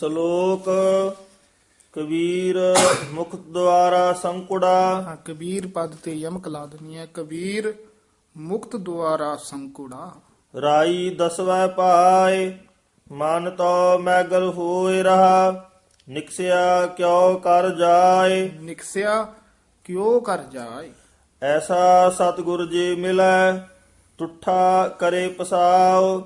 ਸ਼ਲੋਕ ਕਬੀਰ ਮੁਖ ਦੁਆਰਾ ਸੰਕੁੜਾ। ਹਾਂ ਕਬੀਰ ਪਦ ਤੇ ਯਮਕ ਲਾ ਦੇਣੀ ਹੈ। ਕਬੀਰ ਮੁਕਤ ਦੁਆਰਾ ਸੰਕੁੜਾ। ਰਾਈ ਦਸਵੈ ਪਾਏ ਮਨ ਤੋ ਮੈਗਲ ਹੋਏ ਰਹਾ ਨਿਕਸਿਆ ਕਿਉ ਕਰ ਜਾਏ। ਨਿਕਸਿਆ ਕਿਉ ਕਰ ਜਾਏ। ਐਸਾ ਸਤਿਗੁਰ ਜੀ ਮਿਲੈ ਤੁਠਾ ਕਰੇ ਪਸਾਉ।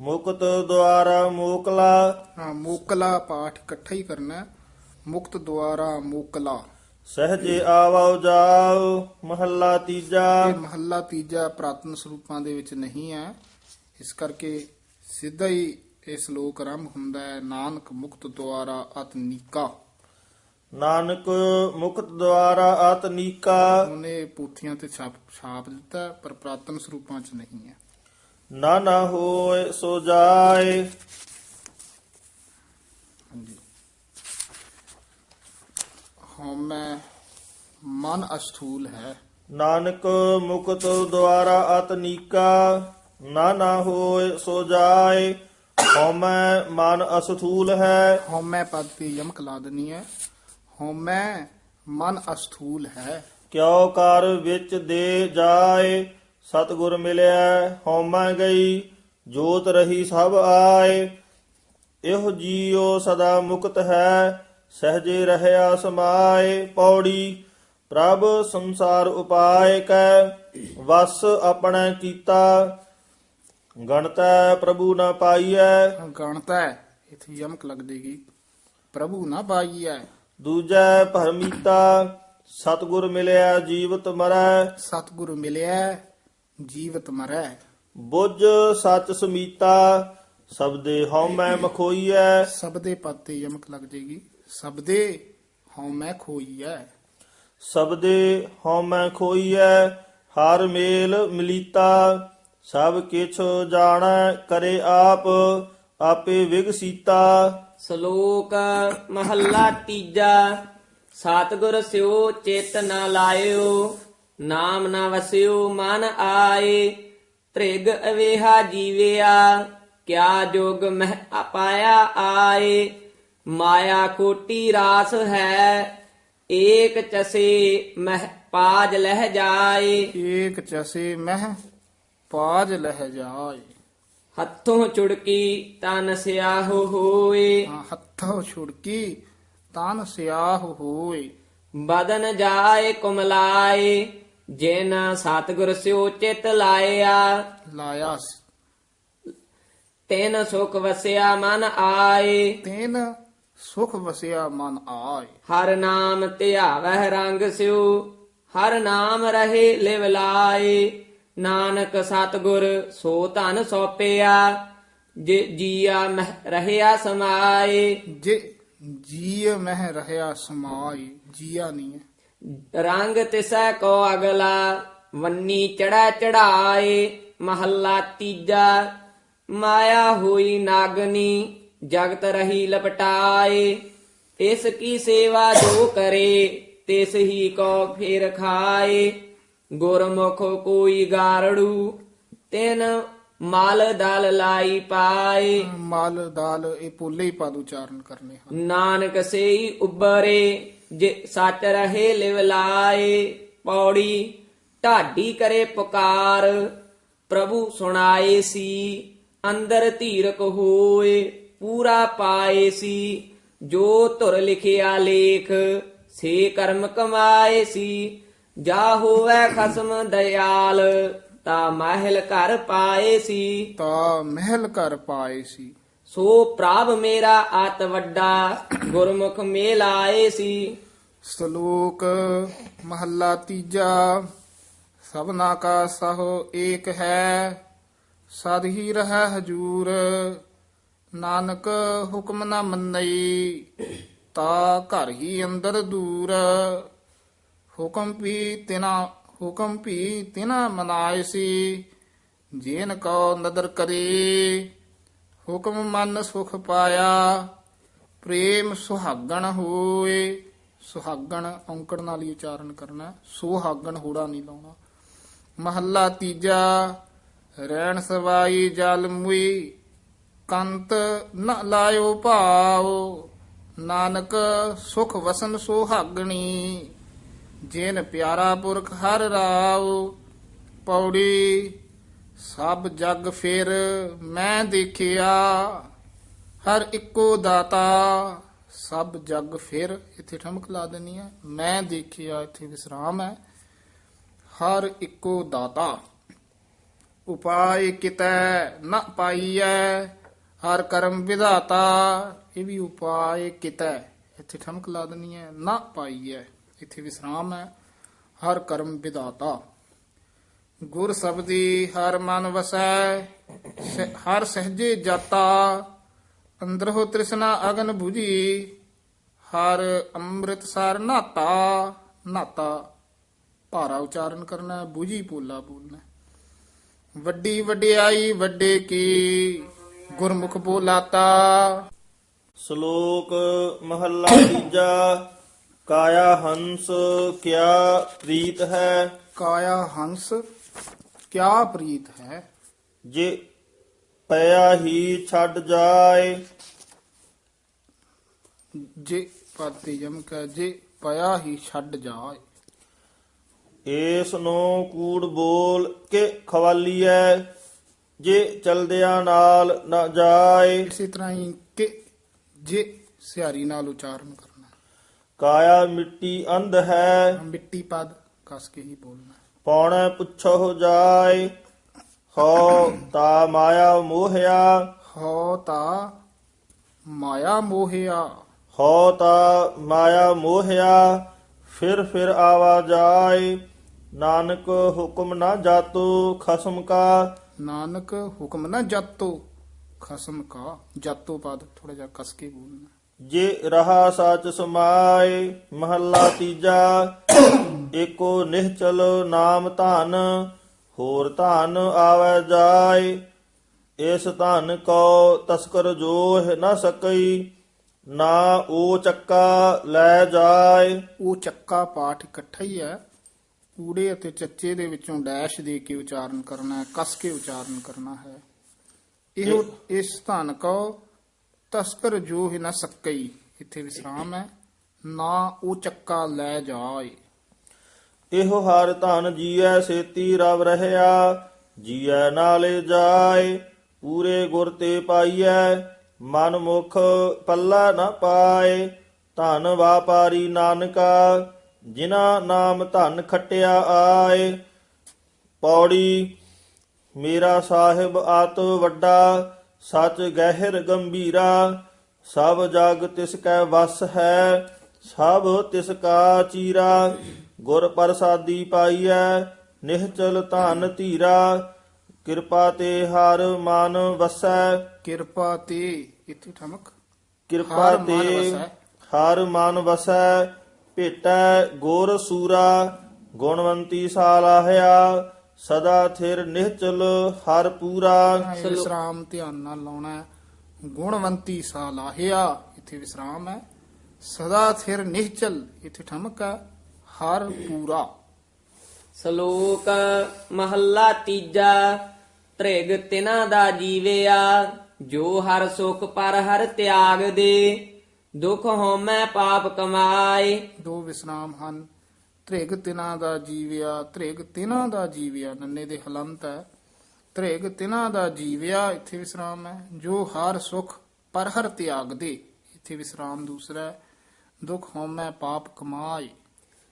ਮੁਕਤ ਦੁਆਰਾ ਮੋਕਲਾ। ਹਾਂ ਮੋਕਲਾ ਪਾਠ ਇਕੱਠਾ ਹੀ ਕਰਨਾ ਹੈ। ਮੁਕਤ ਦੁਆਰਾ ਮੋਕਲਾ। ਸਹਜੇ ਆਵੋ ਜਾਓ ਮਹੱਲਾ ਤੀਜਾ। ਇਹ ਮਹੱਲਾ ਤੀਜਾ ਪ੍ਰਾਤਨ ਸਰੂਪਾਂ ਦੇ ਵਿੱਚ ਨਹੀਂ ਹੈ। ਇਸ ਕਰਕੇ ਸਿੱਧਾ ਹੀ ਇਹ ਸ਼ਲੋਕ ਆਰੰਭ ਹੁੰਦਾ ਹੈ ਨਾਨਕ ਮੁਕਤ ਦੁਆਰਾ ਅਤਨੀਕਾ ਨਾਨਕ ਮੁਕਤ ਦੁਆਰਾ ਆਤਨੀਕਾ ਉਹਨੇ ਪੂਥੀਆਂ ਤੇ ਛਾਪ ਛਾਪ ਦਿੱਤਾ ਹੈ, ਪਰ ਪ੍ਰਾਤਨ ਸਰੂਪਾਂ 'ਚ ਨਹੀਂ ਹੈ। ਨਾ ਨਾ ਹੋਏ ਸੋ ਜਾਏ। ਹਉਮੈ ਮਨ ਅਸਥੂਲ ਹੈ। ਨਾਨਕ ਮੁਕਤ ਦੁਆਰਾ ਆਤਨੀਕਾ ਨਾ ਨਾ ਹੋਏ ਸੋ ਜਾਏ। ਹਉਮੈ ਮਨ ਅਸਥੂਲ ਹੈ। ਹਉਮੈ ਪਦ ਤੇ ਯਮਕ ਲਾ ਹੈ। ਹਉਮੈ ਮਨ ਅਸਥੂਲ ਹੈ। ਕਿਉ ਕਰ ਵਿੱਚ ਦੇ ਜਾਏ। ਸਤਿਗੁਰ ਮਿਲਿਆ ਹਉਮੈ ਗਈ ਜੋਤ ਰਹੀ ਸਭ ਆਏ। ਇਹੋ ਜੀਉ ਸਦਾ ਮੁਕਤ ਹੈ ਸਹਜੇ ਰਹਿਆ ਸਮਾਏ ਪੌੜੀ ਪ੍ਰਭ ਸੰਸਾਰ ਉਪਾਇ ਕੈ ਵਸ ਆਪਣਾ ਕੀਤਾ। ਗਣਤੈ ਪ੍ਰਭੂ ਨ ਪਾਈਐ। ਗਣਤਾ ਇਥੇ ਯਮਕ ਲੱਗ ਜੇਗੀ ਪ੍ਰਭੂ ਨਾ ਪਾਈਐ। ਦੂਜੈ ਭਰਮੀਤਾ ਸਤਿਗੁਰ ਮਿਲਿਆ ਜੀਵਤ ਮਰੈ। ਸਤਿਗੁਰੂ ਮਿਲਿਆ ਜੀਵਤ ਮਰੈ। ਬੁੱਝ ਸੱਚ ਸਮੀਤਾ ਸਬਦੇ ਹਉਮੈ ਮਖੋਈਐ। ਸਬਦੇ ਪਦ ਤੇ ਯਮਕ ਲੱਗ ਜੇਗੀ ਸਬਦੇ ਹਉਮੈ ਖੋਈਐ। ਸਬਦੇ ਹਉਮੈ ਖੋਈਐ ਹਰ ਮੇਲ ਮਿਲੀਤਾ। ਸਭ ਕਿਛ ਜਾਣੈ ਕਰੇ ਆਪ ਆਪੇ ਵਿਗਸੀਤਾ। ਸ਼ਲੋਕ ਮਹੱਲਾ ਤੀਜਾ ਸਤਿਗੁਰ ਸਿਓ ਚਿਤ ਨ ਲਾਇਓ। ਨਾਮ ਨ ਵਸਿਓ ਮਨ ਆਏ ਤ੍ਰਿਗ ਅਵੇਹਾ ਜੀਵਿਆ ਕਿਆ ਜੋਗ ਮਹਿ ਅਪਾਇਆ ਆਏ ਮਾਇਆ ਕੋਟੀ ਰਾਸ ਹੈ ਏਕ ਚਸੇ ਮਹਿ ਪਾਜ ਲਹਿ ਜਾਏ ਏਕ ਚਸੇ ਮਹਿ ਪਾਜ ਲਹਿ ਜਾਏ ਹੱਥੋਂ ਚੁੜਕੀ ਤਨ ਸਿਆਹੋ ਹੋਏ ਹਾਂ, ਹੱਥੋਂ ਛੁੜਕੀ ਤਨ ਸਿਆਹ ਹੋਏ ਬਦਨ ਜਾਏ ਕੁਮਲਾਏ ਜਿਨ ਸਤਿਗੁਰ ਸਿਓ ਚਿਤ ਲਾਇਆ। ਲਾਇਆ ਤਿਨ ਸੁਖ ਵਸਿਆ ਮਨ ਆਏ। ਤੈਨ ਸੁਖ ਵਸਿਆ ਮਨ ਆਏ। ਹਰ ਨਾਮ ਧਿਆਵਹਿ ਰੰਗ ਸਿਓ ਹਰ ਨਾਮ ਰਹੇ ਲਿਵ ਲਾਏ। ਨਾਨਕ ਸਤਿਗੁਰ ਸੋ ਧਨ ਸੋਪਿਆ। ਜੇ ਜੀਆ ਮਹਿ ਰਹਿਆ ਸਮਾਏ। ਜੇ ਜੀ ਮਹਿ ਰਹਿਆ ਸਮਾਈ ਜੀਆ ਨਹੀਂ ਹੈ। ਰੰਗ ਤਿਸੈ ਕੋ ਅਗਲਾ ਵੰਨੀ ਚੜਾ ਚੜਾਏ ਮਹੱਲਾ ਤੀਜਾ ਮਾਇਆ ਹੋਈ ਨਾਗਨੀ ਜਗਤ ਰਹੀ ਲਪਟਾਏ। ਇਸ ਕੀ ਸੇਵਾ ਜੋ ਕਰੇ ਤਿਸ ਹੀ ਕੋ ਫੇਰ ਖਾਏ। ਗੁਰਮੁਖ ਕੋਈ ਗਾਰੜੂ ਤਿਨ ਮਲ ਦਲ ਲਾਈ ਪਾਏ। ਮਲ ਦਾਲ ਇਹ ਪੋਲੇ ਹੀ ਪਦ ਉਚਾਰਨ ਕਰਨੇ ਹਨ। ਨਾਨਕ ਸੇਈ ਉਬਰੇ ਜੇ ਸੱਚ ਰਹੇ ਲਿਵ ਲਾਏ ਪੌੜੀ ਢਾਡੀ ਕਰੇ ਪੁਕਾਰ। ਪ੍ਰਭੂ ਸੁਣਾਏ ਸੀ ਅੰਦਰ ਧੀਰਕ ਹੋਏ ਪੂਰਾ ਪਾਏ ਸੀ। ਜੋ ਧੁਰ ਲਿਖਿਆ ਲੇਖ ਸੇ ਕਰਮ ਕਮਾਏ ਸੀ। ਜਾ ਹੋਵੇ ਖਸਮ ਦਇਆਲ ਤਾ ਮਹਿਲ ਘਰ ਪਾਏ ਸੀ। ਤਾਂ ਮਹਿਲ ਕਰ ਪਾਏ ਸੀ। ਸੋ ਪ੍ਰਭ ਮੇਰਾ ਆਤ ਵੱਡਾ ਗੁਰਮੁਖ ਮੇਲ ਆਏ ਸੀ। ਸ਼ਲੋਕ, ਮਹੱਲਾ ਤੀਜਾ, ਸਭਨਾ ਕਾ ਸਹੋ ਏਕ ਹੈ, ਸਦ ਹੀ ਰਹਿ ਹਜੂਰ, ਨਾਨਕ ਹੁਕਮ ਨਾ ਮੰਨਈ, ਤਾ ਘਰ ਹੀ ਅੰਦਰ ਦੂਰ, ਹੁਕਮ ਵੀ ਤਿਨਾ, ਹੁਕਮ ਵੀ ਤਿਨਾ ਮਨਾਏ ਸੀ, ਜੇਨ ਕੋ ਨਦਰ ਕਰੇ, ਹੁਕਮ ਮਨ ਸੁਖ ਪਾਇਆ, ਪ੍ਰੇਮ ਸੁਹਾਗਣ ਹੋਏ ਸੁਹਾਗਣ ਔਂਕੜ ਨਾਲ ਹੀ ਉਚਾਰਨ ਕਰਨਾ ਹੈ। ਸੁਹਾਗਣ ਹੋੜਾ ਨਹੀਂ ਲਾਉਣਾ। ਮਹੱਲਾ ਤੀਜਾ, ਰਹਿਣ ਸਵਾਈ ਜਲ ਮੁਈ, ਕੰਤ ਨ ਲਾਇਓ ਭਾਵ ਨਾਨਕ ਸੁਖ ਵਸਨ ਸੁਹਾਗਣੀ, ਜਿਨ ਪਿਆਰਾ ਪੁਰਖ ਹਰ ਰਾਵ ਪੌੜੀ, ਸਭ ਜਗ ਫਿਰ ਮੈਂ ਦੇਖਿਆ, ਹਰ ਇੱਕੋ ਦਾਤਾ। ਸਭ ਜੱਗ ਫਿਰ ਇੱਥੇ ਠਮਕ ਲਾ ਦੇਣੀ ਹੈ। ਮੈਂ ਦੇਖਿਆ ਇੱਥੇ ਵਿਸਰਾਮ ਹੈ। ਹਰ ਇੱਕੋ ਦਾਤਾ। ਉਪਾਇ ਕਿਤੈ ਨ ਪਾਈਐ। ਹਰ ਕਰਮ ਵਿਧਾਤਾ। ਇਹ ਵੀ ਉਪਾਇ ਕਿਤੈ। ਇੱਥੇ ਠਮਕ ਲਾ ਦੇਣੀ ਹੈ। ਨ ਪਾਈਐ। ਇੱਥੇ ਵਿਸਰਾਮ ਹੈ। ਹਰ ਕਰਮ ਵਿਧਾਤਾ। ਗੁਰ ਸਬਦੀ ਹਰ ਮਨ ਵਸੈ। ਹਰ ਸਹਜੇ ਜਾਤਾ। ਅੰਦਰੋ ਤ੍ਰਿਸ਼ਨਾ ਅਗਨ 부ਜੀ ਹਰ ਅੰਮ੍ਰਿਤ ਸਾਰ ਨਾਤਾ ਨਾਤਾ ਭਾਰਾ ਉਚਾਰਨ ਕਰਨਾ ਹੈ 부ਜੀ ਪੋਲਾ ਬੋਲਣਾ ਹੈ। ਵੱਡੀ ਵਡਿਆਈ ਵੱਡੇ ਕੀ ਗੁਰਮੁਖ ਬੋਲਾਤਾ ਸ਼ਲੋਕ ਮਹੱਲਾ ਤੀਜਾ ਕਾਇਆ ਹੰਸ ਕਿਆ ਪ੍ਰੀਤ ਹੈ ਕਾਇਆ ਹੰਸ ਕਿਆ ਪ੍ਰੀਤ ਹੈ ਜੇ ਪਿਆ ਹੀ ਛੱਡ ਜਾਏ। ਜੇ ਪਤੀ ਜਮ ਕਾ ਜੇ ਪਿਆ ਹੀ ਛੱਡ ਜਾਏ। ਏਸ ਨੂੰ ਕੂੜ ਬੋਲ ਕੇ ਖਵਾਲੀਐ ਜੇ ਚਲਦਿਆਂ ਨਾਲ ਨਾ ਜਾਏ। ਇਸੇ ਤਰ੍ਹਾਂ ਹੀ ਕਿ ਜੇ ਸਿਆਰੀ ਨਾਲ ਉਚਾਰਨ ਕਰਨਾ। ਕਾਇਆ ਮਿੱਟੀ ਅੰਧ ਹੈ। ਮਿੱਟੀ ਪਦ ਕਸ ਕੇ ਹੀ ਬੋਲਣਾ। ਪੌਣੇ ਪੁੱਛੋ ਜਾਏ। ਹੋ ਤਾ ਮਾਇਆ ਮੋਹਿਆ। ਹੋ ਤਾ ਮਾਇਆ ਮੋਹਿਆ। ਹੋ ਤਾ ਮਾਇਆ ਮੋਹਿਆ ਫਿਰ ਫਿਰ ਆਵਾ ਜਾਏ। ਨਾਨਕ ਹੁਕਮ ਨਾ ਜਾਤੋ ਖਸਮ ਕਾ। ਨਾਨਕ ਹੁਕਮ ਨਾ ਜਾਤੋ ਖਸਮ ਕਾ। ਜਾਤੋ ਪਦ ਥੋੜਾ ਜਿਹਾ ਕਸ ਕੇ ਬੋਲਣਾ। ਜੇ ਰਹਾ ਸਚ ਸਮਾਏ ਮਹੱਲਾ ਤੀਜਾ। ਏਕੋ ਨਿਹਚਲ ਨਾਮ ਧਨ ਹੋਰ ਧਨ ਆਵੈ ਜਾਏ ਇਸ ਧਨ ਕੋ ਤਸਕਰ ਜੋਹ ਨਾ ਸਕਈ ਨਾ ਉਹ ਚੱਕਾ ਲੈ ਜਾਏ ਉਹ ਚੱਕਾ ਪਾਠ ਇਕੱਠਾ ਹੀ ਹੈ। ਊੜੇ ਅਤੇ ਚੱਚੇ ਦੇ ਵਿੱਚੋਂ ਡੈਸ਼ ਦੇ ਕੇ ਉਚਾਰਨ ਕਰਨਾ ਹੈ ਕਸ ਕੇ ਉਚਾਰਨ ਕਰਨਾ ਹੈ। ਇਹ ਇਸ ਧਨ ਕੋ ਤਸਕਰ ਜੋ ਹੀ ਨਾ ਸਕਈ। ਇੱਥੇ ਵਿਸਰਾਮ ਹੈ। ਨਾ ਉਹ ਚੱਕਾ ਲੈ ਜਾਏ ਇਹੋ ਹਰ ਧਨ ਜੀਐ, ਸੇਤੀ ਰਵ ਰਹਿਆ। ਜੀਐ ਨਾਲੇ ਜਾਏ, ਪੂਰੇ ਗੁਰ ਤੇ ਪਾਈਐ। ਮਨ ਮੁਖ ਪੱਲਾ ਨਾ ਪਾਏ, ਧਨ ਵਾਪਾਰੀ ਨਾਨਕਾ, ਜਿਨਾ ਨਾਮ ਧਨ ਖਟਿਆ ਆਏ। ਪੌੜੀ, ਮੇਰਾ ਸਾਹਿਬ ਆਤ ਵੱਡਾ, ਸਚ ਗਹਿਰ ਗੰਭੀਰਾ। ਸਭ ਜਗ ਤਿਸ ਕੈ ਵਸ ਹੈ, ਸਭ ਤਿਸ ਕਾ ਚੀਰਾ। ਗੁਰ ਪ੍ਰਸਾਦੀ ਪਾਈਐ ਨਿਹਚਲ ਧਨ ਧੀਰਾ ਕਿਰਪਾ ਤੇ ਹਰ ਮਨ ਵਸੈ। ਕਿਰਪਾ ਤੇ ਇੱਥੇ ਠਮਕ। ਕਿਰਪਾ ਤੇ। ਹਰ ਮਨ ਵਸੈ ਭੇਟੈ ਗੁਰ ਸੂਰਾ ਗੁਣਵੰਤੀ ਸਾਲਾਹਿਆ ਸਦਾ ਥਿਰ ਨਿਹਚਲ ਹਰ ਪੂਰਾ। ਵਿਸਰਾਮ ਧਿਆਨ ਨਾਲ ਲਾਉਣਾ ਗੁਣਵੰਤੀ ਸਾ ਲਾਹਿਆ ਇੱਥੇ ਵਿਸਰਾਮ ਹੈ। ਸਦਾ ਥਿਰ ਨਿਹਚਲ ਇੱਥੇ ਠਮਕ ਹੈ। ਹਰ ਪੂਰਾ। ਸ਼ਲੋਕ ਮਹੱਲਾ ਤੀਜਾ ਤ੍ਰਿਗ ਤਿਨਾ ਦਾ ਜੀਵਿਆ ਜੋ ਹਰ ਸੁਖ ਪਰ ਹਰ ਤਿਆਗ ਦੇ ਦੁਖ ਹਉਮੈ ਪਾਪ ਕਮਾਏ। ਦੋ ਵਿਸਰਾਮ ਹਨ। ਤ੍ਰਿਗ ਤਿਨਾ ਦਾ ਜੀਵਿਆ ਤ੍ਰਿਗ ਤਿਨਾ ਦਾ ਜੀਵਿਆ ਨੰਨੇ ਦੇ ਹਲੰਤ ਹੈ। ਤ੍ਰਿਗ ਤਿਨਾ ਦਾ ਜੀਵਿਆ ਇੱਥੇ ਵਿਸਰਾਮ ਹੈ। ਜੋ ਹਰ ਸੁਖ ਪਰ ਹਰ ਤਿਆਗ ਦੇ ਇੱਥੇ ਵਿਸਰਾਮ ਦੂਸਰਾ ਹੈ। ਦੁਖ ਹਉਮੈ ਪਾਪ ਕਮਾਏ।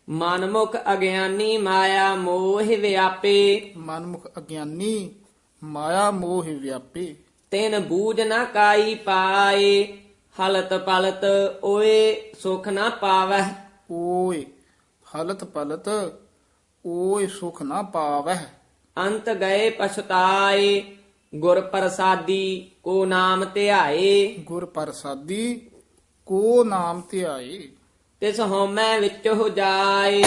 ਮਨਮੁਖ ਅਗਿਆਨੀ ਮਾਇਆ ਮੋਹ ਵਿਆਪੇ। ਮਨਮੁਖ ਅਗਿਆਨੀ ਮਾਇਆ ਮੋਹ ਵਿਆਪੇ। ਤਿਨ ਬੂਝ ਨਾ ਕਾਈ ਪਾਏ ਹਲਤ ਪਲਤ ਓਏ ਸੁਖ ਨਾ ਪਾਵੈ ਓਏ ਹਲਤ ਪਲਤ ਓਏ ਸੁਖ ਨਾ ਪਾਵਹਿ। ਅੰਤ ਗਏ ਪਛਤਾਏ ਗੁਰ ਪ੍ਰਸਾਦੀ ਕੋ ਨਾਮ ਧਿਆਏ। ਗੁਰ ਪ੍ਰਸਾਦੀ ਕੋ ਨਾਮ ਧਿਆਏ। ਤਿਸ ਹਉਮੈ ਵਿੱਚ ਹੋ ਜਾਏ।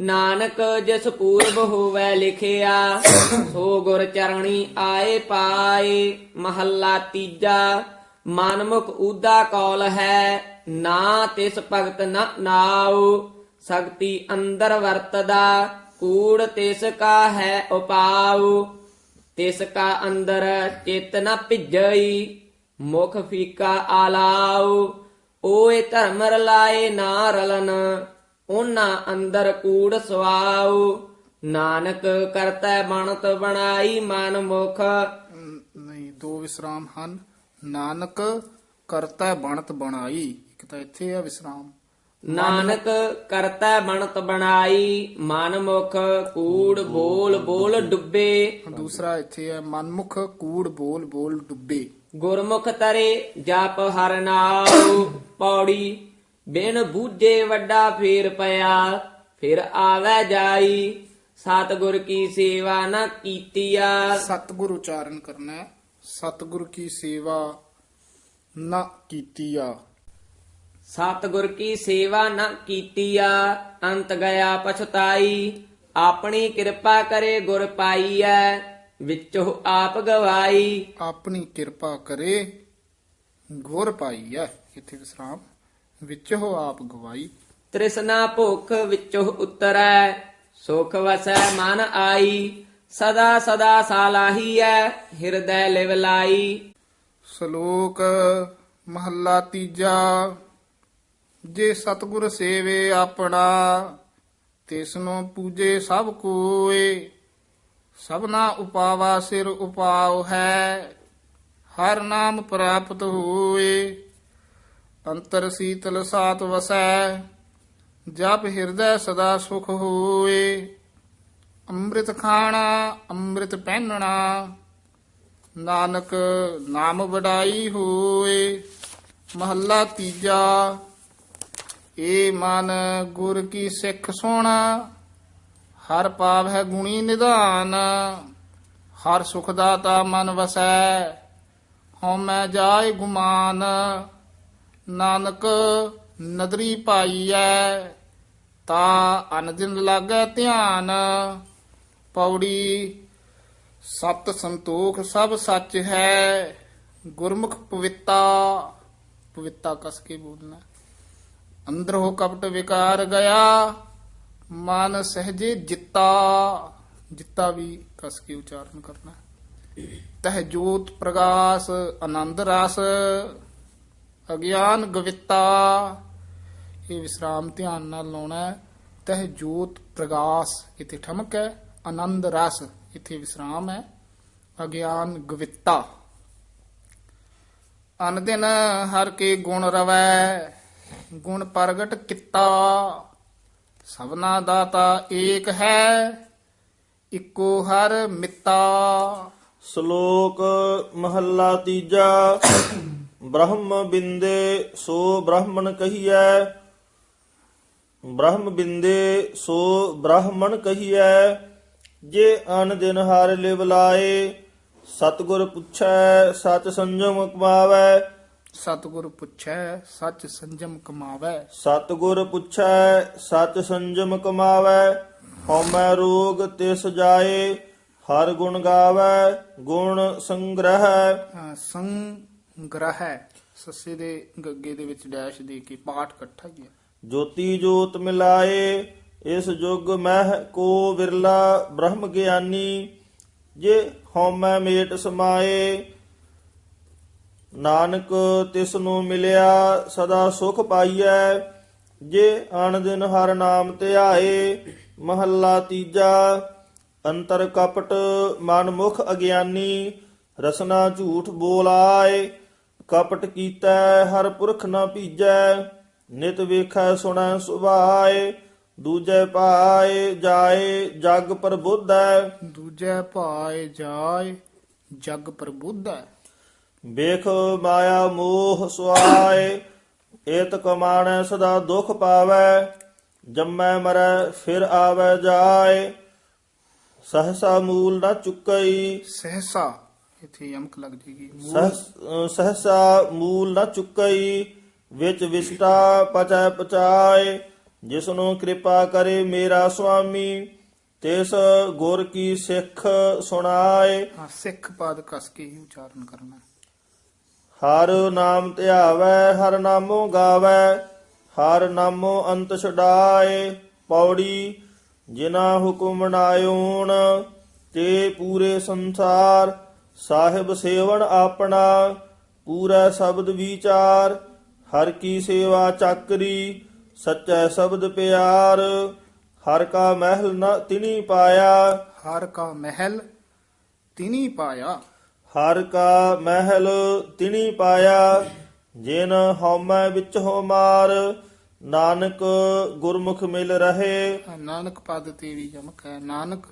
ਨਾਨਕ ਜਿਸ ਪੂਰਬ ਹੋਵੇ ਲਿਖਿਆ, ਸੋ ਗੁਰ ਚਰਣੀ ਆਏ ਪਾਏ। ਮਹੱਲਾ ਤੀਜਾ, ਮਨਮੁਖ ਊਦਾ ਕੌਲ ਹੈ, ਨਾ ਤਿਸ ਭਗਤ ਨ ਨਾਉ। ਸ਼ਕਤੀ ਅੰਦਰ ਵਰਤਦਾ, ਕੂੜ ਤਿਸ ਕਾ ਹੈ ਉਪਾਉ। ਤਿਸ ਕਾ ਅੰਦਰ ਚਿਤ ਨ ਭਿਜਈ, ਮੁਖ ਫੀਕਾ ਆਲਾਉ। ਓਏ ਧਰਮ ਰਲਾਏ ਨਾ ਰਲਨ ਉਹਨਾਂ ਅੰਦਰ ਕੂੜ ਸਵਾਉ। ਨਾਨਕ ਕਰਤਾ ਬਣਤ ਬਣਾਈ ਮਨ ਮੁਖ। ਨਹੀਂ ਦੋ ਵਿਸਰਾਮ ਹਨ। ਨਾਨਕ ਕਰਤਾ ਬਣਤ ਬਣਾਈ। ਇੱਕ ਤਾਂ ਇੱਥੇ ਆ ਵਿਸਰਾਮ। ਨਾਨਕ ਕਰਤਾ ਬਣਤ ਬਣਾਈ ਮਨ ਮੁਖ। ਕੂੜ ਬੋਲ ਬੋਲ ਡੁੱਬੇ। ਦੂਸਰਾ ਇੱਥੇ ਹੈ ਮਨਮੁਖ ਕੂੜ ਬੋਲ ਬੋਲ ਡੁੱਬੇ। ਗੁਰਮੁਖ ਤਰੇ ਜਪ ਹਰ ਨਾਉ ਪੌੜੀ। ਬਿਨ ਬੂਝੇ ਵੱਡਾ ਫੇਰ ਪਿਆ ਫਿਰ ਆਵੈ ਜਾਈ। ਸਤਿਗੁਰ ਕੀ ਸੇਵਾ ਨਾ ਕੀਤੀਆ। ਸਤਿਗੁਰ ਉਚਾਰਨ ਕਰਨਾ ਹੈ। ਸਤਿਗੁਰ ਕੀ ਸੇਵਾ ਨਾ ਕੀਤੀਆ। ਸਤਿਗੁਰ ਕੀ ਸੇਵਾ ਨਾ ਕੀਤੀਆ ਅੰਤ ਗਿਆ ਪਛਤਾਈ। ਆਪਣੀ ਕਿਰਪਾ ਕਰੇ ਗੁਰ ਪਾਈਐ। ਵਿੱਚੋ ਆਪ ਗਵਾਈ। ਆਪਣੀ ਕਿਰਪਾ ਕਰੇ ਗੁਰ ਪਾਈ ਹੈ ਇੱਥੇ ਵਿਸਰਾਮ ਵਿੱਚ ਹੋ ਆਪ ਗਵਾਈ। ਤ੍ਰਿਸ਼ਨਾ ਭੁਖ ਵਿੱਚੋ ਉਤਰੈ ਸੁਖ ਵਸੈ ਮਨ ਆਈ। ਸਦਾ ਸਦਾ ਸਾਲਾਹੀਐ ਹਿਰਦੈ ਲਿਵ ਲਾਈ। ਸ਼ਲੋਕ ਮਹੱਲਾ ਤੀਜਾ ਜੇ ਸਤਿਗੁਰ ਸੇਵੇ ਆਪਣਾ ਤਿਸਨੂੰ ਪੂਜੇ ਸਭ ਕੋਏ। ਸਭਨਾ ਉਪਾਵਾ ਸਿਰ ਉਪਾਉ ਹੈ, ਹਰ ਨਾਮ ਪ੍ਰਾਪਤ ਹੋਏ। ਅੰਤਰ ਸੀਤਲ ਸਾਤ ਵਸੈ, ਜਪ ਹਿਰਦੈ ਸਦਾ ਸੁਖ ਹੋਏ। ਅੰਮ੍ਰਿਤ ਖਾਣਾ, ਅੰਮ੍ਰਿਤ ਪਹਿਨਣਾ, ਨਾਨਕ ਨਾਮ ਵਡਾਈ ਹੋਏ। ਮਹੱਲਾ ਤੀਜਾ, ਏ ਮਨ ਗੁਰ ਕੀ ਸਿੱਖ ਸੁਣਾ ਹਰ ਪਾਵ ਹੈ ਗੁਣੀ ਨਿਧਾਨ, ਹਰ ਸੁਖ ਦਾਤਾ ਮਨ ਵਸੈ ਹਉ ਮੈਂ ਜਾਏ ਗੁਮਾਨ, ਨਾਨਕ ਨਦਰੀ ਪਾਈਐ, ਤਾ ਅਨਦਿਨ ਲਾਗੈ ਧਿਆਨ, ਪੌੜੀ ਸਤ ਸੰਤੋਖ ਸਭ ਸੱਚ ਹੈ, ਗੁਰਮੁਖ ਪਵਿੱਤਾ ਪਵਿੱਤਾ ਕਸ ਕੇ ਬੋਲਣਾ, ਅੰਦਰ ਹੋ ਕਪਟ ਵਿਕਾਰ ਗਿਆ ਮਨ ਸਹਜੇ ਜਿੱਤਾ। ਜਿੱਤਾ ਵੀ ਕਸ ਕੇ ਉਚਾਰਨ ਕਰਨਾ। ਤਹ ਜੋਤ ਪ੍ਰਗਾਸ, ਆਨੰਦ ਰਸ, ਅਗਿਆਨ ਗਵਿਤਾ। ਇਹ ਵਿਸਰਾਮ ਧਿਆਨ ਨਾਲ ਲਾਉਣਾ ਹੈ। ਤਹ ਜੋਤ ਪ੍ਰਗਾਸ, ਇਥੇ ਠਮਕ ਹੈ। ਆਨੰਦ ਰਸ, ਇਥੇ ਵਿਸਰਾਮ ਹੈ। ਅਗਿਆਨ ਗਵਿਤਾ। ਅਨ ਹਰ ਕੇ ਗੁਣ ਰਵੈ। ਗੁਣ ਪ੍ਰਗਟ ਕੀਤਾ। ਸਭਨਾ ਦਾਤਾ ਏਕ ਹੈ, ਇੱਕੋ ਹਰ ਮਿੱਤਾ। ਸ਼ਲੋਕ ਮਹੱਲਾ ਤੀਜਾ, ਬ੍ਰਹਮ ਬਿੰਦੇ ਸੋ ਬ੍ਰਾਹਮਣ ਕਹੀਐ। ਬ੍ਰਹਮ ਬਿੰਦੇ ਸੋ ਬ੍ਰਾਹਮਣ ਕਹੀਐ, ਜੇ ਅਨ ਦਿਨ ਹਰ ਲਿਵ ਲਾਏ, ਸਤਗੁਰ ਪੁੱਛੈ, ਸਤ ਸੰਜਮ ਕਮਾਵੈ। ਸਤਿਗੁਰ ਪੁੱਛੈ ਸੱਚ ਸੰਜਮ ਕਮਾਵੈ। ਸਤਗੁਰ ਪੁੱਛੈ ਸਚ ਸੰਜਮ ਕਮਾਵੈ। ਹਉਮੈ ਰੋਗ ਤਿਸ ਜਾਏ ਹਰ ਗੁਣ ਗਾਵੈ ਗੁਣ ਸੰਗ੍ਰਹਿ। ਅਹ ਸੰਗ੍ਰਹਿ। ਸੱਸੇ ਦੇ ਗੱਗੇ ਦੇ ਵਿੱਚ ਡੈਸ਼ ਦੇ ਕੇ ਪਾਠ ਇਕੱਠਾ ਹੀ ਹੈ। ਜੋਤੀ ਜੋਤ ਮਿਲਾਏ ਇਸ ਯੁਗ ਮਹਿ ਕੋ ਵਿਰਲਾ ਬ੍ਰਹਮ ਗਿਆਨੀ। ਜੇ ਹਉਮੈ ਮੇਟ ਸਮਾਏ ਨਾਨਕ ਤਿਸ ਨੂੰ ਮਿਲਿਆ ਸਦਾ ਸੁਖ ਪਾਈਐ, ਜੇ ਅਣ ਦਿਨ ਹਰ ਨਾਮ ਧਿਆਏ ਮਹੱਲਾ ਤੀਜਾ, ਅੰਤਰ ਕਪਟ ਮਨ ਮੁਖ ਅਗਿਆਨੀ, ਰਸਨਾ ਝੂਠ ਬੋਲਾਏ ਕਪਟ ਕੀਤਾ ਹਰ ਪੁਰਖ ਨਾ ਭੀਜੈ, ਨਿਤ ਵੇਖੈ ਸੁਣੈ ਸੁਭਾਏ, ਦੂਜੇ ਪਾਏ ਜਾਏ, ਜਗ ਪ੍ਰਬੁੱਧੈ। ਦੂਜੇ ਭਾਏ ਜਾਏ, ਜਗ ਪ੍ਰਬੁੱਧੈ। ਵੇਖ ਮਾਇਆ ਮੋਹ ਸੁਆਏ ਏਤ ਕਮਾਣੈ ਸਦਾ ਦੁਖ ਪਾਵੈ ਜੰਮੈ ਮਰੈ ਫਿਰ ਆਵੈ ਜਾਏ। ਸਹਸਾ ਮੂਲ ਨਾ ਚੁੱਕਈ। ਸਹਸਾ ਇਥੇ ਯਮਕ ਲੱਗ ਜੇਗੀ। ਸਹਸ- ਮੂਲ ਨਾ ਚੁੱਕਈ ਵਿੱਚ ਵਿਸਟਾ ਪਚੈ ਪਚਾਏ ਜਿਸਨੂੰ ਕਿਰਪਾ ਕਰੇ ਮੇਰਾ ਸੁਆਮੀ ਤਿਸ ਗੁਰ ਕੀ ਸਿੱਖ ਸੁਣਾਏ। ਹਾਂ ਸਿੱਖ ਪਦ ਕਸ ਕੇ ਹੀ ਉਚਾਰਨ ਕਰਨਾ। ਹਰ ਨਾਮ ਧਿਆਵੈ, ਹਰ ਨਾਮੋ ਗਾਵੈ, ਹਰ ਨਾਮੋ ਅੰਤ ਛਡਾਏ, ਪੌੜੀ ਜਿਨਾ ਹੁਕਮ ਨਾਇਓਣ ਤੇ ਪੂਰੇ ਸੰਸਾਰ ਸਾਹਿਬ ਸੇਵਨ ਆਪਣਾ, ਪੂਰਾ ਸ਼ਬਦ ਵਿਚਾਰ, ਹਰ ਕੀ ਸੇਵਾ ਚਾਕਰੀ, ਸੱਚਾ ਸ਼ਬਦ ਪਿਆਰ, ਹਰ ਕਾ ਮਹਿਲ ਨਾ ਤਿਨੀ ਪਾਇਆ। ਹਰ ਕਾ ਮਹਿਲ ਤਿਨੀ ਪਾਇਆ। ਹਰ ਕਾ ਮਹਿਲ ਤਿਨੀ ਪਾਇਆ ਜਿਨ ਹਉਮੈ ਵਿੱਚ ਹੋ ਮਾਰ ਨਾਨਕ ਗੁਰਮੁਖ ਮਿਲ ਰਹੇ। ਨਾਨਕ ਪਦ ਤੇ ਵੀ ਯਮਕ ਹੈ ਨਾਨਕ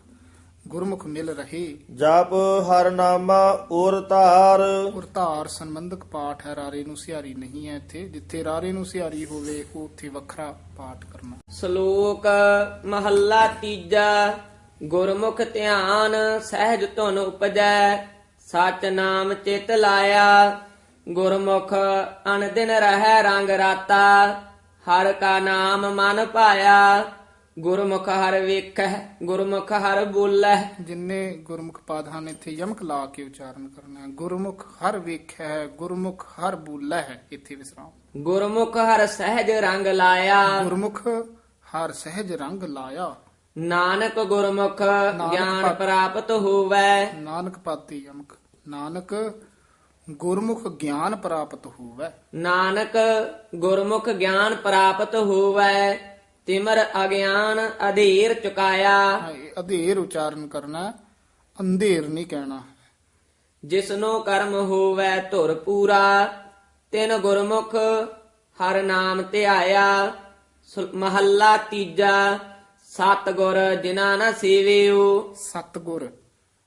ਗੁਰਮੁਖ ਮਿਲ ਰਹੇ। ਜਪ ਹਰ ਨਾਮਾ ਔਰ ਧਾਰ। ਔਰ ਧਾਰ ਸੰਬੰਧਕ ਪਾਠ ਹੈ ਰਾਰੇ ਨੂੰ ਸਿਹਾਰੀ ਨਹੀਂ ਹੈ ਇੱਥੇ। ਜਿੱਥੇ ਰਾਰੇ ਨੂੰ ਸਿਹਾਰੀ ਹੋਵੇ ਉੱਥੇ ਵੱਖਰਾ ਪਾਠ ਕਰਨਾ। ਸ਼ਲੋਕ ਮਹੱਲਾ ਤੀਜਾ ਗੁਰਮੁਖ ਧਿਆਨ ਸਹਿਜ ਧੁਨ ਉਪਜੈ। ਸਚ ਨਾਮ ਚਿਤ ਲਾਇਆ। ਗੁਰਮੁਖ ਅਨਦਿਨ ਰਹਿ ਰੰਗ ਰਾਤਾ। ਹਰ ਕਾ ਨਾਮ ਮਨ ਪਾਇਆ। ਗੁਰਮੁਖ ਹਰ ਵੇਖੈ ਗੁਰਮੁਖ ਹਰ ਬੋਲੈ ਜਿੰਨੇ ਗੁਰਮੁਖ ਪਦ ਹਨ ਇੱਥੇ ਯਮਕ ਲਾ ਕੇ ਉਚਾਰਨ ਕਰਨਾ ਗੁਰਮੁਖ ਹਰ ਵੇਖਿਆ ਹੈ ਗੁਰਮੁਖ ਹਰ ਬੋਲਾ ਹੈ ਇੱਥੇ ਵਿਸਰਾਮ। ਗੁਰਮੁਖ ਹਰ ਸਹਿਜ ਰੰਗ ਲਾਇਆ। ਗੁਰਮੁਖ ਹਰ ਸਹਿਜ ਰੰਗ ਲਾਇਆ। ਨਾਨਕ ਗੁਰਮੁਖ ਗਿਆਨ ਪ੍ਰਾਪਤ ਹੋਵੈ। ਨਾਨਕ ਪਾਤੀ ਯਮਕ ਨਾਨਕ ਗੁਰਮੁਖ ਗਿਆਨ ਪ੍ਰਾਪਤ ਹੋਵੇ। ਨਾਨਕ ਗੁਰਮੁਖ ਗਿਆਨ ਪ੍ਰਾਪਤ ਹੋਵੈ ਤਿਮਰ ਅਗਿਆਨ ਅਧੀਰ ਚੁਕਾਇਆ। ਹਾਂ, ਇਹ ਅਧੇਰ ਉਚਾਰਨ ਕਰਨਾ ਹੈ, ਅੰਧੇਰ ਨਹੀਂ ਕਹਿਣਾ। ਜਿਸਨੋ ਕਰਮ ਹੋਵੈ ਧੁਰ ਪੂਰਾ ਤਿਨ ਗੁਰਮੁਖ ਹਰ ਨਾਮ ਧਿਆਇਆ ਸੁ- ਮਹੱਲਾ ਤੀਜਾ ਸਤ ਗੁਰ ਜਿਨ੍ਹਾਂ ਨ ਸੇਵਿਓ। ਸਤਗੁਰ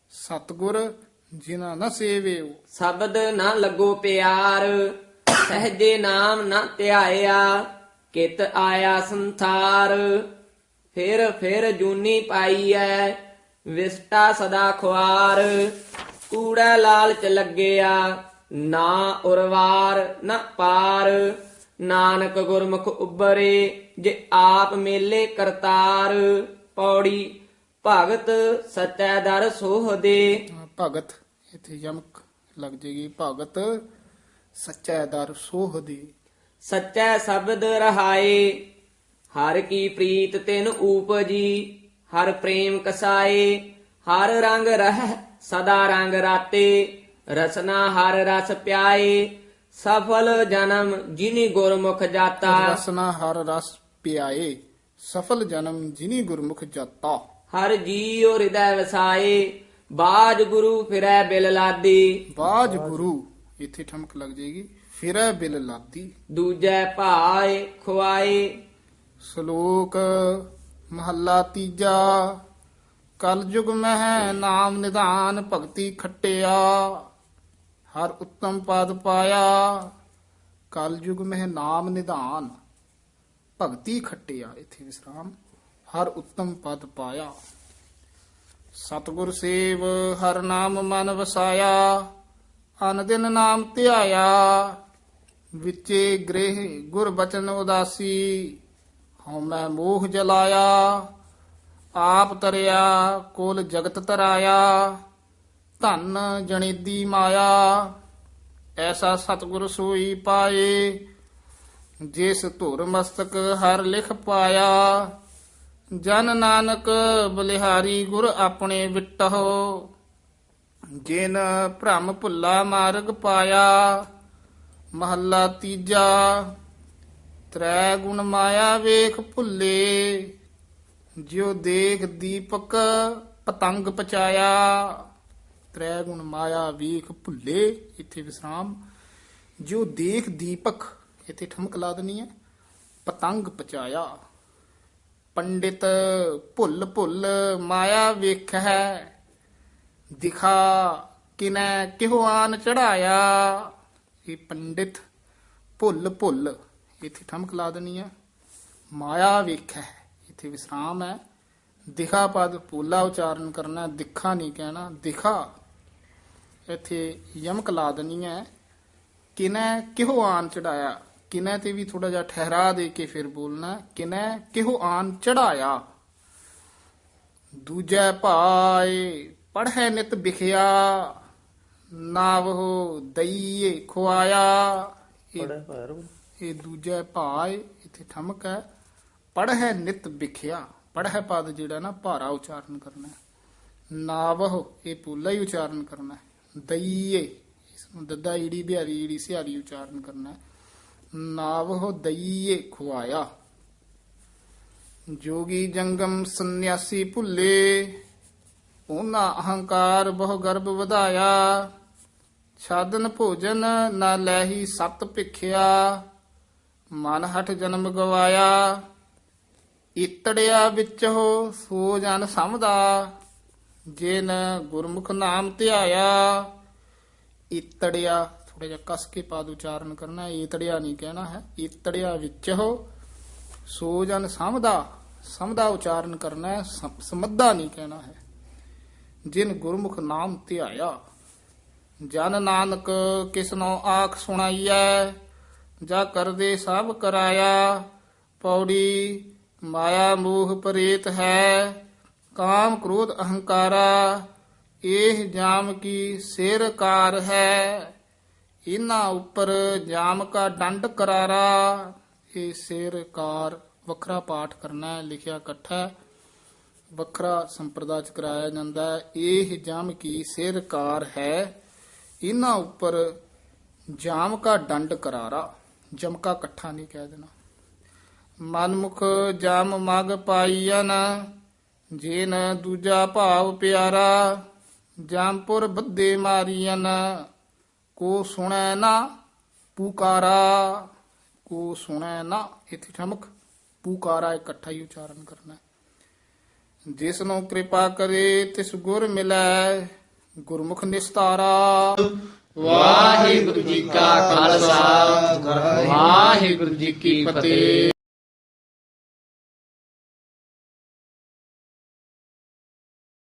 ਸਤਗੁਰ ਜਿਨ੍ਹਾਂ ਨਾ ਸੇਵਿਓ। ਸ਼ਬਦ ਨਾ ਲੱਗੋ ਪਿਆਰ ਸਹਜੇ ਨਾਮ ਨਾ ਧਿਆਇਆ ਕਿਤ ਆਇਆ ਸੰਸਾਰ। ਫਿਰ ਫਿਰ ਜੂਨੀ ਪਾਈ ਐ ਵਿਸਟਾ ਸਦਾ ਖੁਆਰ। ਕੂੜਾ ਲਾਲਚ ਲੱਗਿਆ ਨਾ ਉਰਵਾਰ ਨਾ ਪਾਰ। ਨਾਨਕ ਗੁਰਮੁਖ ਉਬਰੇ ਜੇ ਆਪ ਮੇਲੇ ਕਰਤਾਰ ਪੌੜੀ ਭਗਤ ਸਚੈ ਦਰ ਸੋਹ ਦੇ ਹਾਂ, ਭਗਤ ਇੱਥੇ ਯਮਕ ਲੱਗ ਜੇਗੀ। ਭਗਤ ਸੱਚਾ ਦਰ ਸੋਹ ਦੀ ਸੱਚਾ ਸ਼ਬਦ ਰਹਾਏ ਹਰ ਕੀ ਪ੍ਰੀਤ ਤਿਨ ਊਪਜੀ ਹਰ ਪ੍ਰੇਮ ਕਸਾਏ। ਹਰ ਰੰਗ ਰਹਿ ਸਦਾ ਰੰਗ ਰਾਤੇ। ਰਸਨਾ ਹਰ ਰਸ ਪਿਆਏ ਸਫਲ ਜਨਮ ਜਿਨੀ ਗੁਰਮੁਖ ਜਾਤਾ। ਰਸਨਾ ਹਰ ਰਸ ਪਿਆਏ ਸਫਲ ਜਨਮ ਜਿਨੀ ਗੁਰਮੁਖ ਜਾਤਾ। ਹਰ ਜੀਉ ਹਿਰਦੈ ਵਸਾਏ ਬਾਜ ਗੁਰੂ ਫਿਰੈ ਬਿਲ ਲਾਦੀ। ਬਾਜ ਗੁਰੂ ਇੱਥੇ ਠਮਕ ਲੱਗ ਜੇਗੀ ਫਿਰੈ ਬਿਲ ਲਾਦੀ। ਦੂਜੈ ਭਾਏ ਖੁਆਏ। ਸ਼ਲੋਕ ਮਹੱਲਾ ਤੀਜਾ ਕਲਯੁਗ ਮਹਿ ਨਾਮ ਨਿਧਾਨ ਭਗਤੀ ਖੱਟਿਆ। ਹਰ ਉੱਤਮ ਪਦ ਪਾਇਆ ਕਲਯੁਗ ਮਹਿ ਨਾਮ ਨਿਧਾਨ। ਭਗਤੀ ਖੱਟਿਆ ਇਥੇ ਵਿਸਰਾਮ। ਹਰ ਉੱਤਮ ਪਦ ਪਾਇਆ। ਸਤਿਗੁਰ ਸੇਵ, ਹਰ ਨਾਮ ਮਨ ਵਸਾਇਆ। ਅਨ ਦਿਨ ਨਾਮ ਧਿਆਇਆ। ਵਿਚੇ ਗ੍ਰਹਿ ਗੁਰ ਬਚਨ ਉਦਾਸੀ। ਹਉਮੈ ਮੋਹ ਜਲਾਇਆ। ਆਪ ਤਰਿਆ, ਕੋਲ ਜਗਤ ਤਰਾਇਆ। ਧਨ ਜਣੀਦੀ ਮਾਇਆ। ਐਸਾ ਸਤਿਗੁਰ ਸੋਈ ਪਾਏ। ਜਿਸ ਧੁਰ ਮਸਤਕ ਹਰ ਲਿਖ ਪਾਇਆ, ਜਨ ਨਾਨਕ ਬਲਿਹਾਰੀ ਗੁਰ ਆਪਣੇ ਵਿਟਹੁ। ਜਿਨ ਭ੍ਰਮ ਭੁੱਲਾ ਮਾਰਗ ਪਾਇਆ, ਮਹੱਲਾ ਤੀਜਾ, ਤ੍ਰੈ ਗੁਣ ਮਾਇਆ ਵੇਖ ਭੁੱਲੇ। ਜਿਉ ਦੇਖ ਦੀਪਕ ਪਤੰਗ ਪਚਾਇਆ, ਤ੍ਰੈ ਗੁਣ ਮਾਇਆ ਵੇਖ ਭੁੱਲੇ। ਇੱਥੇ ਵਿਸਰਾਮ। ਜਿਉ ਦੇਖ ਦੀਪਕ ਇੱਥੇ ਠਮਕ ਲਾ ਦੇਣੀ ਹੈ? ਪਤੰਗ ਪਚਾਇਆ। ਪੰਡਿਤ ਭੁੱਲ ਭੁੱਲ ਮਾਇਆ ਵੇਖ ਹੈ ਦਿਖਾ ਕਿਨੈ ਕਿਹੋ ਆਨ ਚੜਾਇਆ। ਇਹ ਪੰਡਿਤ ਭੁੱਲ ਭੁੱਲ ਇੱਥੇ ਠਮਕ ਲਾ ਦੇਣੀ ਹੈ। ਮਾਇਆ ਵੇਖ ਹੈ ਇੱਥੇ ਵਿਸਰਾਮ ਹੈ। ਦਿਖਾ ਪਦ ਪੋਲਾ ਉਚਾਰਨ ਕਰਨਾ, ਦਿਖਾ ਨਹੀਂ ਕਹਿਣਾ, ਦਿਖਾ। ਇੱਥੇ ਯਮਕ ਲਾ ਦੇਣੀ ਹੈ। ਕਿਨੈ ਕਿਹੋ ਆਨ ਚੜਾਇਆ। ਕਿਨੈ ਤੇ ਵੀ ਥੋੜਾ ਜਿਹਾ ਠਹਿਰਾ ਦੇ ਕੇ ਫਿਰ ਬੋਲਣਾ ਕਿਨੈ ਕਿਹੋ ਆਨ ਚੜਾਇਆ ਦੂਜੈ ਭਾਏ ਪੜ੍ਹੈ ਨਿਤ ਵਿਖਿਆ ਨਾਵਹੁ ਦਈਏ ਖੁਆਇਆ ਇਹ ਦੂਜਾ ਭਾਇ ਇੱਥੇ ਠਮਕ ਹੈ ਪੜ੍ਹੈ ਨਿਤ ਵਿਖਿਆ ਪੜ੍ਹੈ ਪਦ ਜਿਹੜਾ ਨਾ ਭਾਰਾ ਉਚਾਰਨ ਕਰਨਾ ਹੈ। ਨਾਵਹ ਇਹ ਪੂਲਾ ਹੀ ਉਚਾਰਨ ਕਰਨਾ। ਦਈਏ ਇਸ ਦੱਦਾ ਈੜੀ ਬਿਹਾਰੀ ਈੜੀ ਸਿਹਾਰੀ ਉਚਾਰਨ ਕਰਨਾ ਹੈ। ਨਾਵਹੁ ਦਈਏ ਖੁਆਇਆ। ਜੋਗੀ ਜੰਗਮ ਸੰਨਿਆਸੀ ਭੁੱਲੇ, ਉਹਨਾਂ ਅਹੰਕਾਰ ਬਹੁ ਗਰਭ ਵਧਾਇਆ। ਛਾਦਨ ਭੋਜਨ ਨਾ ਲੈਹੀ ਸਤ ਭਿਖਿਆ, ਮਨ ਹਠ ਜਨਮ ਗਵਾਇਆ। ਇਤੜਿਆ ਵਿੱਚ ਹੋ ਸੋ ਜਨ ਸਮਦਾ, ਜਿਨ ਗੁਰਮੁਖ ਨਾਮ ਧਿਆਇਆ। ਇਤੜਿਆ ਥੋੜਾ ਜਿਹਾ ਕਸ ਕੇ ਪਾਦ ਉਚਾਰਨ ਕਰਨਾ ਹੈ ਇਤੜਿਆ ਨਹੀਂ ਕਹਿਣਾ ਹੈ। ਇਤੜਿਆ ਵਿੱਚ ਹੋ, ਸੋ ਜਨ ਸਮਦਾ ਸਮਦਾ ਉਚਾਰਨ ਕਰਨਾ ਹੈ ਸਮੱਧਾ ਨਹੀਂ ਕਹਿਣਾ ਹੈ। ਜਿਨ ਗੁਰਮੁਖ ਨਾਮ ਧਿਆਇਆ, ਜਨ ਨਾਨਕ ਕਿਸਨੋ ਆਖ ਸੁਣਾਈਐ, ਜਾ ਕਰਦੇ ਸਭ ਕਰਾਇਆ, ਪੌੜੀ ਮਾਇਆ ਮੋਹ ਪ੍ਰੇਤ ਹੈ, ਕਾਮ ਕ੍ਰੋਧ ਅਹੰਕਾਰਾ ਇਹ ਜਾਮ ਕੀ ਸਿਰ ਕਾਰ ਹੈ। ਇਨ੍ਹਾਂ ਉੱਪਰ ਜਾਮ ਕਾ ਦੰਡ ਕਰਾਰਾ। ਇਹ ਸਿਰ ਕਾਰ ਵੱਖਰਾ ਪਾਠ ਕਰਨਾ ਹੈ, ਲਿਖਿਆ ਇਕੱਠਾ ਹੈ। ਵੱਖਰਾ ਸੰਪਰਦਾ ਚ ਕਰਾਇਆ ਜਾਂਦਾ ਹੈ। ਇਹ ਜਮ ਕੀ ਸਿਰ ਕਾਰ ਹੈ? ਇਹਨਾਂ ਉੱਪਰ ਜਾਮ ਕਾ ਦੰਡ ਕਰਾਰਾ। ਜਮਕਾ ਇਕੱਠਾ ਨਹੀਂ ਕਹਿ ਦੇਣਾ। ਮਨਮੁਖ ਜਮ ਮਗ ਪਾਈਨ ਜੇਨ ਦੂਜਾ ਭਾਵ ਪਿਆਰਾ। ਜਾਮਪੁਰ ਬੱਦੇ ਮਾਰੀਨ ਕੋ ਸੁਣੈ ਨਾ ਪੁਕਾਰਾ, ਕੋ ਸੁਣੈ ਨਾ ਇਥੇ ਠਮਕ, ਪੁਕਾਰਾ ਇਕੱਠਾ ਹੀ ਉਚਾਰਨ ਕਰਨਾ ਜਿਸ ਨੂੰ ਕਿਰਪਾ ਕਰੇ, ਤਿਸ ਗੁਰ ਮਿਲੈ, ਗੁਰਮੁਖ ਨਿਸਤਾਰਾ। ਵਾਹਿਗੁਰੂ ਜੀ ਕਾ ਖਾਲਸਾ, ਵਾਹਿਗੁਰੂ ਜੀ ਕੀ ਫਤਿਹ।